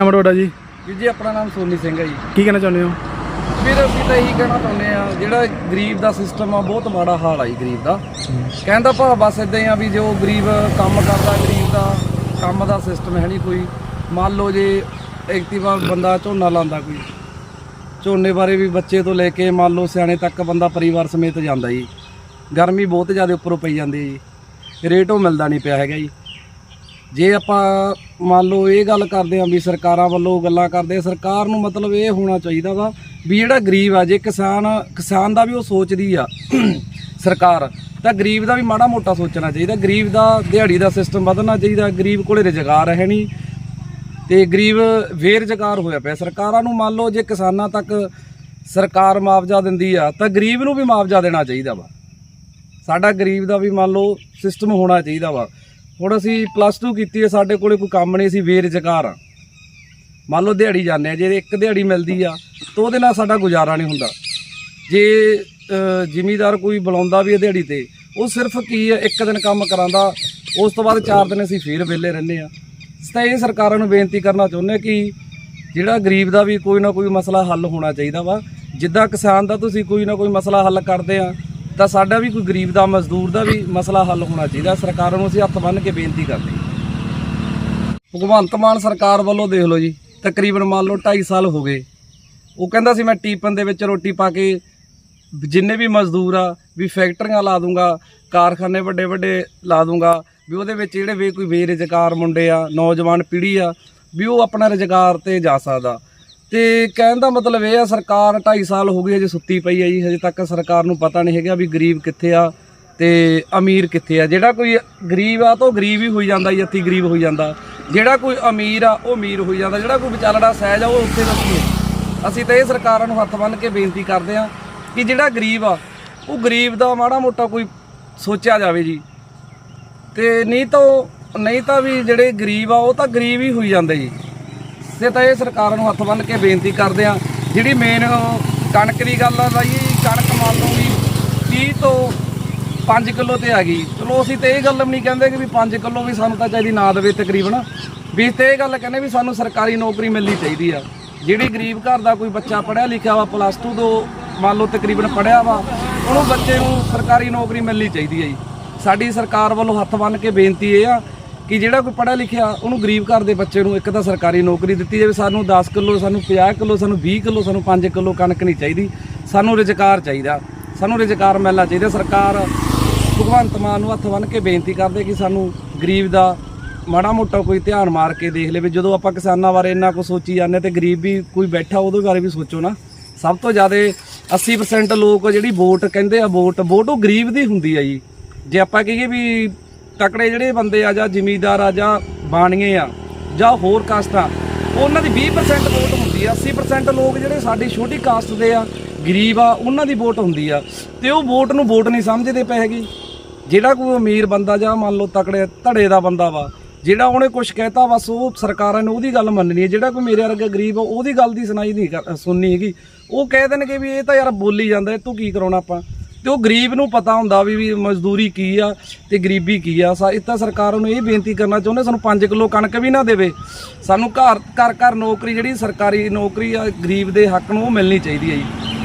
Number ਤੁਹਾਡਾ ਜੀ? ਵੀਰ ਜੀ ਆਪਣਾ ਨਾਮ ਸੋਨੀ ਸਿੰਘ ਹੈ ਜੀ। ਕੀ ਕਹਿਣਾ ਚਾਹੁੰਦੇ ਹੋ? ਵੀਰ ਅਸੀਂ ਤਾਂ ਇਹੀ ਕਹਿਣਾ ਚਾਹੁੰਦੇ ਆ ਜਿਹੜਾ ਗਰੀਬ ਦਾ ਸਿਸਟਮ ਆ ਬਹੁਤ ਮਾੜਾ ਹਾਲ ਆ ਜੀ ਗਰੀਬ ਦਾ। ਕਹਿੰਦਾ ਭਾ ਬਸ ਇਦਾਂ ਹੀ ਆ ਵੀ ਜੋ ਗਰੀਬ ਕੰਮ ਕਰਦਾ ਗਰੀਬ ਦਾ ਕੰਮ ਦਾ ਸਿਸਟਮ ਹੈ ਨਹੀਂ ਕੋਈ। ਮੰਨ ਲਓ ਜੇ ਐਕਟਿਵਾ ਬੰਦਾ ਝੋਨਾ ਲਾਉਂਦਾ ਕੋਈ। ਝੋਨੇ ਬਾਰੇ ਵੀ ਬੱਚੇ ਤੋਂ ਲੈ ਕੇ ਮੰਨ ਲਓ ਸਿਆਣੇ ਤੱਕ ਬੰਦਾ ਪਰਿਵਾਰ ਸਮੇਤ ਜਾਂਦਾ ਜੀ। ਗਰਮੀ ਬਹੁਤ ਜ਼ਿਆਦਾ ਉੱਪਰੋਂ ਪਈ ਜਾਂਦੀ ਹੈ ਜੀ। ਰੇਟ ਉਹ ਮਿਲਦਾ ਨਹੀਂ ਪਿਆ ਹੈਗਾ ਜੀ। ਜੇ ਆਪਾਂ ਮੰਨ ਲਓ ਇਹ ਗੱਲ ਕਰਦੇ ਆਂ ਵੀ ਸਰਕਾਰਾਂ ਵੱਲੋਂ ਗੱਲਾਂ ਕਰਦੇ ਸਰਕਾਰ ਨੂੰ ਮਤਲਬ ਇਹ ਹੋਣਾ ਚਾਹੀਦਾ ਵਾ ਵੀ ਜਿਹੜਾ ਗਰੀਬ ਆ, ਜੇ ਕਿਸਾਨ ਕਿਸਾਨ ਦਾ ਵੀ ਉਹ ਸੋਚਦੀ ਆ ਸਰਕਾਰ, ਤਾਂ ਗਰੀਬ ਦਾ ਵੀ ਮਾੜਾ ਮੋਟਾ ਸੋਚਣਾ ਚਾਹੀਦਾ। ਗਰੀਬ ਦਾ ਦਿਹਾੜੀ ਦਾ ਸਿਸਟਮ ਵਧਣਾ ਚਾਹੀਦਾ, ਗਰੀਬ ਕੋਲੇ ਰੁਜ਼ਗਾਰ ਹੈ ਨਹੀਂ ਤੇ ਗਰੀਬ ਬੇਰੁਜ਼ਗਾਰ ਹੋਇਆ ਪਿਆ। ਸਰਕਾਰਾਂ ਨੂੰ ਮੰਨ ਲਓ ਜੇ ਕਿਸਾਨਾਂ ਤੱਕ ਸਰਕਾਰ ਮੁਆਵਜ਼ਾ ਦਿੰਦੀ ਆ, ਤਾਂ ਗਰੀਬ ਨੂੰ ਵੀ ਮੁਆਵਜ਼ਾ ਦੇਣਾ ਚਾਹੀਦਾ ਵਾ। ਸਾਡਾ ਗਰੀਬ ਦਾ ਵੀ ਮੰਨ ਲਓ ਸਿਸਟਮ ਹੋਣਾ ਚਾਹੀਦਾ ਵਾ। ਹੁਣ ਅਸੀਂ ਪਲੱਸ 2 ਕੀਤੀ ਹੈ, ਸਾਡੇ ਕੋਲੇ ਕੋਈ ਕੰਮ ਨਹੀਂ, ਅਸੀਂ ਬੇਰੁਜ਼ਗਾਰ ਆ ਮੰਨ ਲਓ ਦਿਹਾੜੀ ਜਾਂਦੇ ਆ, ਜੇ ਇੱਕ ਦਿਹਾੜੀ ਮਿਲਦੀ ਆ, ਤਾਂ ਉਹਦੇ ਨਾਲ ਸਾਡਾ ਗੁਜ਼ਾਰਾ ਨਹੀਂ ਹੁੰਦਾ। ਜੇ ਜ਼ਿਮੀਦਾਰ ਕੋਈ ਬੁਲਾਉਂਦਾ ਵੀ ਹੈ ਦਿਹਾੜੀ ਤੇ, ਉਹ ਸਿਰਫ ਕੀ ਹੈ, ਇੱਕ ਦਿਨ ਕੰਮ ਕਰਾਂਦਾ ਉਸ ਤੋਂ ਬਾਅਦ ਚਾਰ ਦਿਨ ਅਸੀਂ ਫੇਰ ਵਿਹਲੇ ਰਹਿੰਦੇ ਆ। ਤਾਂ ਇਹ ਸਰਕਾਰਾਂ ਨੂੰ ਬੇਨਤੀ ਕਰਨਾ ਚਾਹੁੰਦੇ ਹਾਂ ਕਿ ਜਿਹੜਾ ਗਰੀਬ ਦਾ ਵੀ ਕੋਈ ਨਾ ਕੋਈ ਮਸਲਾ ਹੱਲ ਹੋਣਾ ਚਾਹੀਦਾ ਵਾ। ਜਿੱਦਾਂ ਕਿਸਾਨ ਦਾ ਤੁਸੀਂ ਕੋਈ ਨਾ ਕੋਈ ਮਸਲਾ ਹੱਲ ਕਰਦੇ ਆ ਤਾਂ ਸਾਡਾ ਵੀ ਕੋਈ ਗਰੀਬ ਦਾ, ਮਜ਼ਦੂਰ ਦਾ ਵੀ ਮਸਲਾ ਹੱਲ ਹੋਣਾ ਚਾਹੀਦਾ। ਸਰਕਾਰ ਨੂੰ ਅਸੀਂ ਹੱਥ ਬੰਨ੍ਹ ਕੇ ਬੇਨਤੀ ਕਰਦੇ ਭਗਵੰਤ ਮਾਨ ਸਰਕਾਰ ਵੱਲੋਂ ਦੇਖ ਲਓ ਜੀ, ਤਕਰੀਬਨ ਮੰਨ ਲਓ 2.5 ਸਾਲ ਹੋ ਗਏ। ਉਹ ਕਹਿੰਦਾ ਸੀ, ਮੈਂ ਟੀਪਨ ਦੇ ਵਿੱਚ ਰੋਟੀ ਪਾ ਕੇ ਜਿੰਨੇ ਵੀ ਮਜ਼ਦੂਰ ਆ, ਵੀ ਫੈਕਟਰੀਆਂ ਲਾ ਦੂੰਗਾ, ਕਾਰਖਾਨੇ ਵੱਡੇ ਵੱਡੇ ਲਾ ਦੂੰਗਾ, ਵੀ ਉਹਦੇ ਵਿੱਚ ਜਿਹੜੇ ਵੀ ਕੋਈ ਬੇਰੁਜ਼ਗਾਰ ਮੁੰਡੇ ਆ, ਨੌਜਵਾਨ ਪੀੜ੍ਹੀ ਆ, ਵੀ ਉਹ ਆਪਣਾ ਰੁਜ਼ਗਾਰ ਤੇ ਜਾ ਸਕਦਾ। ਤੇ ਕਹਿਣ ਦਾ ਮਤਲਬ ਇਹ ਆ, ਸਰਕਾਰ 2.5 ਸਾਲ ਹੋ ਗਏ ਹਜੇ ਸੁੱਤੀ ਪਈ ਹੈ ਜੀ, ਹਜੇ ਤੱਕ ਸਰਕਾਰ ਨੂੰ ਪਤਾ ਨਹੀਂ ਹੈਗਾ ਵੀ ਗਰੀਬ ਕਿੱਥੇ ਆ ਤੇ ਅਮੀਰ ਕਿੱਥੇ ਆ। ਜਿਹੜਾ ਕੋਈ ਗਰੀਬ ਆ, ਤਾਂ ਉਹ ਗਰੀਬ ਹੀ ਹੋਈ ਜਾਂਦਾ ਜੀ, ਅੱਤੀ ਗਰੀਬ ਹੋਈ ਜਾਂਦਾ। ਜਿਹੜਾ ਕੋਈ ਅਮੀਰ ਆ, ਉਹ ਅਮੀਰ ਹੋਈ ਜਾਂਦਾ। ਜਿਹੜਾ ਕੋਈ ਵਿਚਾਲੜਾ ਸਹਿਜ ਆ, ਉਹ ਉੱਥੇ ਦੱਸੀਏ ਅਸੀਂ ਤਾਂ ਇਹ ਸਰਕਾਰਾਂ ਨੂੰ ਹੱਥ ਬੰਨ੍ਹ ਕੇ ਬੇਨਤੀ ਕਰਦੇ ਆ ਕਿ ਜਿਹੜਾ ਗਰੀਬ ਆ, ਉਹ ਗਰੀਬ ਦਾ ਮਾੜਾ ਮੋਟਾ ਕੋਈ ਸੋਚਿਆ ਜਾਵੇ ਜੀ। ਤੇ ਨਹੀਂ ਤਾਂ ਉਹ- ਨਹੀਂ ਤਾਂ ਵੀ ਜਿਹੜੇ ਗਰੀਬ ਆ, ਉਹ ਤਾਂ ਗਰੀਬ ਹੀ ਹੋਈ ਜਾਂਦੇ ਜੀ। ਅਸੀਂ ਤਾਂ ਇਹ ਸਰਕਾਰ ਨੂੰ ਹੱਥ ਬੰਨ੍ਹ ਕੇ ਬੇਨਤੀ ਕਰਦੇ ਆ ਜਿਹੜੀ ਮੇਨ ਕਣਕ ਦੀ ਗੱਲ ਆ ਬਾਈ ਕਣਕ ਮੰਨ ਲਓ ਵੀ 30 ਤੋਂ 5 ਕਿਲੋ ਤੇ ਆ ਗਈ। ਚਲੋ ਅਸੀਂ ਤੇ ਇਹ ਗੱਲ ਵੀ ਨਹੀਂ ਕਹਿੰਦੇ ਕਿ ਵੀ 5 ਕਿਲੋ ਵੀ ਸਾਨੂੰ ਤਾਂ ਚਾਹੀਦੀ ਨਾ ਦੇਵੇ ਤਕਰੀਬਨ। ਵੀ ਤੇ ਇਹ ਗੱਲ ਕਹਿੰਦੇ ਵੀ ਸਾਨੂੰ ਸਰਕਾਰੀ ਨੌਕਰੀ ਮਿਲਣੀ ਚਾਹੀਦੀ ਆ। ਜਿਹੜੀ ਗਰੀਬ ਘਰ ਦਾ ਕੋਈ ਬੱਚਾ ਪੜ੍ਹਿਆ ਲਿਖਿਆ ਵਾ ਪਲੱਸ 2 ਤੋਂ ਮੰਨ ਲਓ ਤਕਰੀਬਨ ਪੜ੍ਹਿਆ ਵਾ, ਉਹਨੂੰ ਬੱਚੇ ਨੂੰ ਸਰਕਾਰੀ ਨੌਕਰੀ ਮਿਲਣੀ ਚਾਹੀਦੀ ਹੈ ਜੀ। ਸਾਡੀ ਸਰਕਾਰ ਵੱਲੋਂ ਹੱਥ ਬੰਨ੍ਹ ਕੇ ਬੇਨਤੀ ਇਹ ਆ ਕਿ ਜਿਹੜਾ ਕੋਈ ਪੜ੍ਹਿਆ ਲਿਖਿਆ ਉਹਨੂੰ ਗਰੀਬ ਘਰ ਦੇ ਬੱਚੇ ਨੂੰ ਇੱਕ ਤਾਂ ਸਰਕਾਰੀ ਨੌਕਰੀ ਦਿੱਤੀ ਜਾਵੇ, ਸਾਨੂੰ 10 ਕਿਲੋ, ਸਾਨੂੰ 50 ਕਿਲੋ, ਸਾਨੂੰ 20 ਕਿਲੋ, ਸਾਨੂੰ 5 ਕਿਲੋ ਕਣਕ ਨਹੀਂ ਚਾਹੀਦੀ। ਸਾਨੂੰ ਰੁਜ਼ਗਾਰ ਚਾਹੀਦਾ। ਸਾਨੂੰ ਰੁਜ਼ਗਾਰ ਮਿਲਣਾ ਚਾਹੀਦਾ। ਸਰਕਾਰ ਭਗਵੰਤ ਮਾਨ ਨੂੰ ਹੱਥ ਬੰਨ੍ਹ ਕੇ ਬੇਨਤੀ ਕਰਦੇ ਕਿ ਸਾਨੂੰ ਗਰੀਬ ਦਾ ਮਾੜਾ ਮੋਟਾ ਕੋਈ ਧਿਆਨ ਮਾਰ ਕੇ ਦੇਖ ਲਵੇ। ਜਦੋਂ ਆਪਾਂ ਕਿਸਾਨਾਂ ਬਾਰੇ ਇੰਨਾ ਕੁ ਸੋਚੀ ਜਾਂਦੇ ਤੇ ਗਰੀਬ ਵੀ ਕੋਈ ਬੈਠਾ ਉਹਦੇ ਬਾਰੇ ਵੀ ਸੋਚੋ ਨਾ। ਸਭ ਤੋਂ ਜ਼ਿਆਦਾ 80% ਲੋਕ ਜਿਹੜੀ ਵੋਟ ਕਹਿੰਦੇ ਆ, ਵੋਟ ਵੋਟ ਉਹ ਗਰੀਬ ਦੀ ਹੁੰਦੀ ਆ ਜੀ। ਜੇ ਆਪਾਂ ਕਹੀਏ ਵੀ ਤਕੜੇ ਜਿਹੜੇ ਬੰਦੇ ਆ ਜਾਂ ਜ਼ਿਮੀਦਾਰ ਆ ਜਾਂ ਬਾਣੀਏ ਆ ਜਾਂ ਹੋਰ ਕਾਸਟਾਂ ਉਹਨਾਂ ਦੀ 20% ਵੋਟ ਹੁੰਦੀ ਆ 80% ਲੋਕ ਜਿਹੜੇ ਸਾਡੀ ਛੋਟੀ ਕਾਸਟ ਦੇ ਆ, ਗਰੀਬ ਆ, ਉਹਨਾਂ ਦੀ ਵੋਟ ਹੁੰਦੀ ਆ। ਤੇ ਉਹ ਵੋਟ ਨੂੰ ਵੋਟ ਨਹੀਂ ਸਮਝਦੇ ਪਏ ਹੈਗੇ। ਜਿਹੜਾ ਕੋਈ ਅਮੀਰ ਬੰਦਾ ਜਾਂ ਮੰਨ ਲਓ ਤਕੜੇ, ਧੜੇ ਦਾ ਬੰਦਾ ਵਾ, ਜਿਹੜਾ ਉਹਨੇ ਕੁਝ ਕਹਿਤਾ, ਬਸ ਉਹ ਸਰਕਾਰਾਂ ਨੇ ਉਹਦੀ ਗੱਲ ਮੰਨਣੀ ਹੈ ਜਿਹੜਾ ਕੋਈ ਮੇਰੇ ਵਰਗਾ ਗਰੀਬ ਆ, ਉਹਦੀ ਗੱਲ ਦੀ ਸੁਣਾਈ ਨਹੀਂ ਕਰ- ਸੁਣਨੀ ਹੈਗੀ। ਉਹ ਕਹਿ ਦੇਣਗੇ ਵੀ ਇਹ ਤਾਂ ਯਾਰ ਬੋਲੀ ਜਾਂਦਾ ਤੂੰ ਕੀ ਕਰਾਉਣਾ ਆਪਾਂ? ਤੇ ਉਹ ਗਰੀਬ ਨੂੰ ਪਤਾ ਹੁੰਦਾ ਵੀ ਵੀ ਮਜ਼ਦੂਰੀ ਕੀ ਆ ਤੇ ਗਰੀਬੀ ਕੀ ਆ? ਸਾ ਇਹ ਤਾਂ ਸਰਕਾਰ ਨੂੰ ਇਹ ਬੇਨਤੀ ਕਰਨਾ ਚਾਹੁੰਦੇ, ਸਾਨੂੰ 5 ਕਿਲੋ ਕਣਕ ਵੀ ਨਾ ਦੇਵੇ। ਸਾਨੂੰ ਘਰ ਘਰ ਘਰ ਨੌਕਰੀ ਜਿਹੜੀ ਸਰਕਾਰੀ ਨੌਕਰੀ ਆ, ਗਰੀਬ ਦੇ ਹੱਕ ਨੂੰ ਉਹ ਮਿਲਣੀ ਚਾਹੀਦੀ ਹੈ ਜੀ।